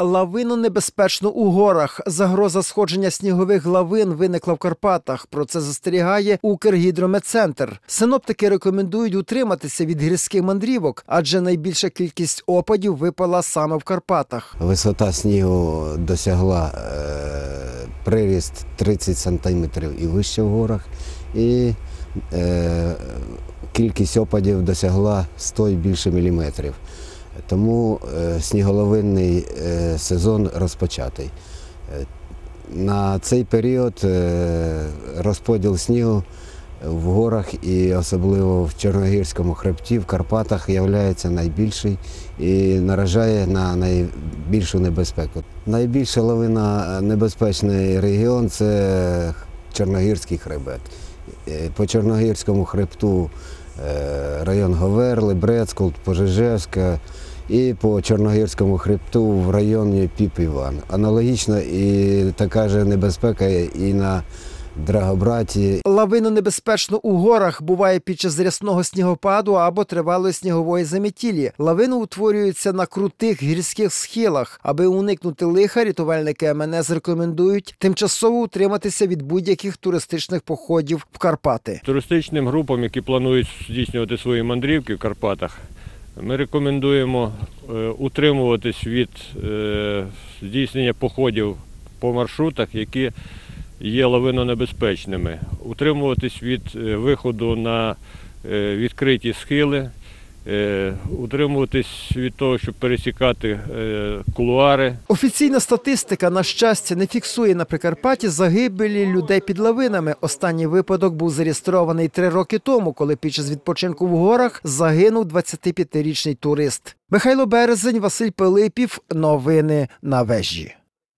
Лавину небезпечно у горах. Загроза сходження снігових лавин виникла в Карпатах. Про це застерігає Укргідрометцентр. Синоптики рекомендують утриматися від гірських мандрівок, адже найбільша кількість опадів випала саме в Карпатах. Висота снігу досягла е, приріст 30 сантиметрів і вище в горах, і е, кількість опадів досягла 100 і більше міліметрів. Тому е, сніголовинний е, сезон розпочатий. Е, На цей період е, розподіл снігу в горах і особливо в Чорногірському хребті, в Карпатах є найбільший і наражає на найбільшу небезпеку. Найбільша лавина е, небезпечний регіон це Чорногірський хребет. По Чорногірському хребту район Говерли, Брецкулт, Пожежевська і по Чорногірському хребту в районі Піп-Іван. Аналогічно і така ж небезпека і на Драгобраті, Лавину небезпечно у горах буває під час рясного снігопаду або тривалої снігової заметілі. Лавини утворюються на крутих гірських схилах. Аби уникнути лиха, рятувальники МНС рекомендують тимчасово утриматися від будь-яких туристичних походів в Карпати. Туристичним групам, які планують здійснювати свої мандрівки в Карпатах, ми рекомендуємо е, утримуватись від е, здійснення походів по маршрутах, які є лавинонебезпечними, утримуватись від е, виходу на відкриті схили, утримуватись від того, щоб пересікати е, кулуари. Офіційна статистика, на щастя, не фіксує на Прикарпатті загибелі людей під лавинами. Останній випадок був зареєстрований три роки тому, коли під час відпочинку в горах загинув 25-річний турист. Михайло Березень, Василь Пилипів. Новини на вежі.